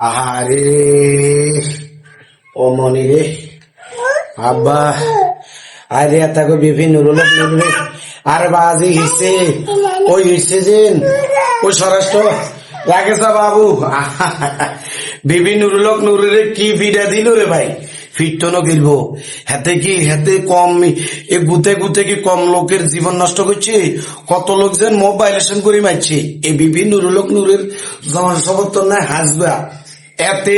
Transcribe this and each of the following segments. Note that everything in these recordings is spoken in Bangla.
আহারে, ও মনি রে। আব্বা, আরে তাকে বিভিন্ন রোলক নুরবে আর বাজি হিসে ওই হিসে যেন ওই স্বরাষ্ট্র রাকেশ বাবু। বিভিন্ন রুলক নুরে কি ফিডা দিল রে ভাই। ফিরতো না গিলবো। হাতে কি, হাতে কম, এ গুতে গুতে কি কম লোকের জীবন নষ্ট করছে? কত লোক যেন মোবাইলেশন করে মারছে? এই বিভিন্ন রুলক নুরের জনসমর্থন না হাসবা। এতে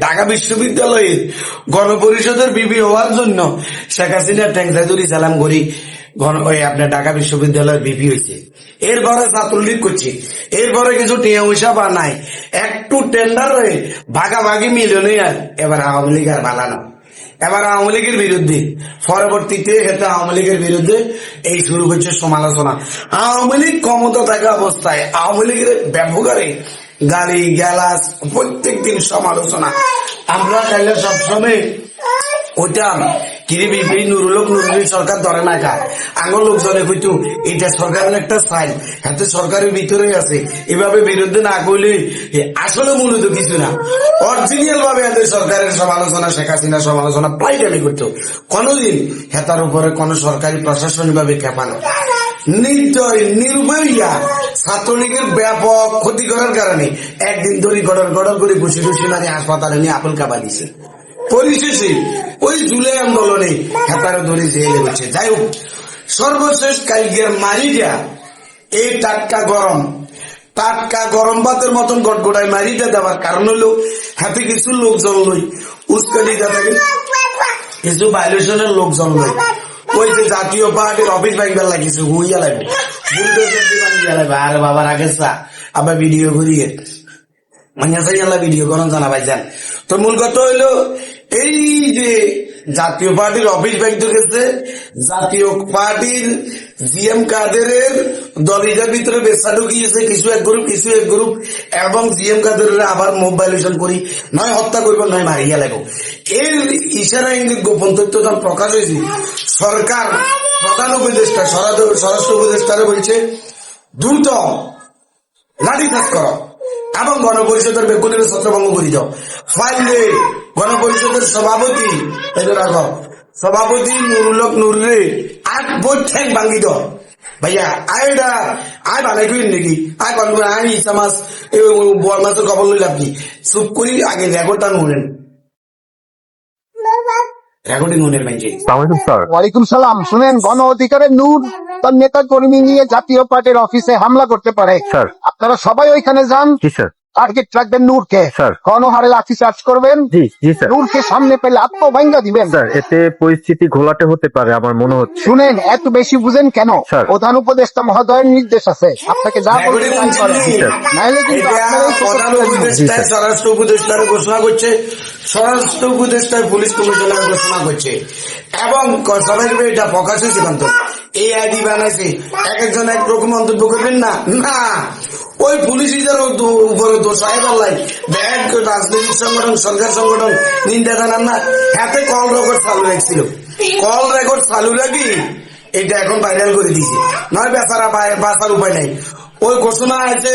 ঢাকা বিশ্ববিদ্যালয়ের গণপরিষদের বিবি হওয়ার জন্য শেখ হাসিনা ট্যাংসাদুরি সালাম করি। গণ ওই আপনার ঢাকা বিশ্ববিদ্যালয়ের বিপি হয়েছে। এরপরে ছাত্রলীগ করছে। এরপরে কিছু টিয়া পয়সা বা নাই। একটু টেন্ডার হয়ে ভাগাভাগি মিলনে আর এবার আওয়ামী লীগ আর বালানো। এবার আওয়ামী লীগের বিরুদ্ধে, পরবর্তীতে হেতে আওয়ামী লীগের বিরুদ্ধে এই শুরু করছে সমালোচনা। আওয়ামী লীগ ক্ষমতা থাকা অবস্থায় আওয়ামী লীগের ব্যবহারে গাড়ি গ্যালাস প্রত্যেক দিন সমালোচনা। আমরা চাইলে সবসময় ধরে না সরকারের কিছু না। ভাবে সরকারের সমালোচনা, শেখ সমালোচনা প্রায় করতো। কোনদিন হেতার উপরে কোন সরকারি প্রশাসনিক ভাবে খেপানো নির্দয় নির্ভয়া ছাত্রলীগের ব্যাপক ক্ষতি করার কারণে একদিন ধরে গড়র গড়র করে ঘুষি ঘুষি মারি হাসপাতালে নিয়ে আপন কাবা দিছে পরিশেষে ওই জুলাই আন্দোলনে হেতারে ধরে জেলে হচ্ছে যাই হোক, সর্বশেষ কালকের মারিটা এই টাটকা গরম টাটকা গরম ভাতের মতন গটগড়ায় মারিটা দেওয়ার কারণ হলো, হাতে কিছু লোকজন লই, উস্কানি থাকে। কিছু ভাইলেশনের লোকজন লই। ওই যে জাতীয় পার্টির অফিস ভাঙবার লাগিয়েছে হুইয়া লাগবে। আরে বাবা রাখেছ আবার ভিডিও ঘুরিয়ে। মানে ভিডিও করুন জানা ভাইজান তো মূল কথা হইল, এই যে জাতীয় পার্টির অফিস ব্যাংক গেছে জাতীয় পার্টির জিএম কাদেরের দলিটার ভিতরে বেসা ঢুকিয়েছে। কিছু এক গ্রুপ কিছু এক গ্রুপ এবং জিএম কাদেরের আবার মোবাইলেশন করি। নয় হত্যা করব, নয় মারিয়া লাগো এর ইশারা ইঙ্গিত গোপন তথ্য যখন প্রকাশ হয়েছে, সরকার, প্রধান উপদেষ্টা স্বরাষ্ট্র উপদেষ্টারা বলছে, দ্রুত লাঠি চাষ করো এবং গণপরিষদের বেগুনের ছত্রভঙ্গ করে দাও। ফাইলে গণপরিষদের সভাপতি রাখো সভাপতি নুরুলক নুররে আট বই ঠ্যাং ভাঙ্গি দাও ভাইয়া আয়ডা আয় বানাই করি নাকি? আয় কল আয় ইসা মাছ বল মাছের খবর লই লাভ কি? চুপ করি আগে রেকর্ডটা নুনেন। রেকর্ডিং নুনের মাইজে ওয়ালাইকুম সালাম। শুনেন গণ অধিকারের নূর তার নেতা কর্মী নিয়ে জাতীয় পার্টির অফিসে হামলা করতে পারে। স্যার। আপনারা সবাই ওইখানে যান। জি স্যার। টার্গেট রাখবেন নূরকে। স্যার। গণহারে লাঠি চার্জ করবেন? জি জি স্যার নূরকে সামনে পেলে আত্মভাঙ্গা দিবেন। স্যার এতে পরিস্থিতি ঘোলাটে হতে পারে আমার মনে হচ্ছে। শুনেন এত বেশি বুঝেন কেন? স্যার। প্রধান উপদেষ্টা মহোদয়ের নির্দেশ আছে। আপনাকে যা বলতে কিন্তু প্রধান স্যার। স্বরাষ্ট্র উপদেষ্টারে ঘোষণা করছে। স্বরাষ্ট্র উপদেষ্টায় পুলিশ কমিশনার ঘোষণা করছে। এবং ক- সবাই এটা প্রকাশ হয়েছে এই আইডি বানাইছে। এক একজন এক রকম মন্তব্য করবেন না? না। ওই পুলিশিদের উপরে দোষ? আইবাল্লাই ব্যাগ রাজনৈতিক সংগঠন, সরকার সংগঠন, নিন্দা জানান না। হাতে কল রেকর্ড চালু রাখছিল। কল রেকর্ড চালু রাখি, এটা এখন ভাইরাল করে দিয়েছে নয় বেচারা বাঁচার উপায় নাই। ওই ঘোষণা আছে,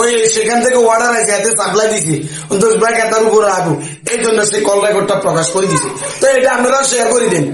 ওই সেখান থেকে অর্ডার আছে এতে সাপ্লাই দিছে। দোষ ব্যাগ এটার উপরে আবু এই জন্য সেই কল রেকর্ডটা প্রকাশ করে দিছে। তো এটা আপনারা শেয়ার করে দিন।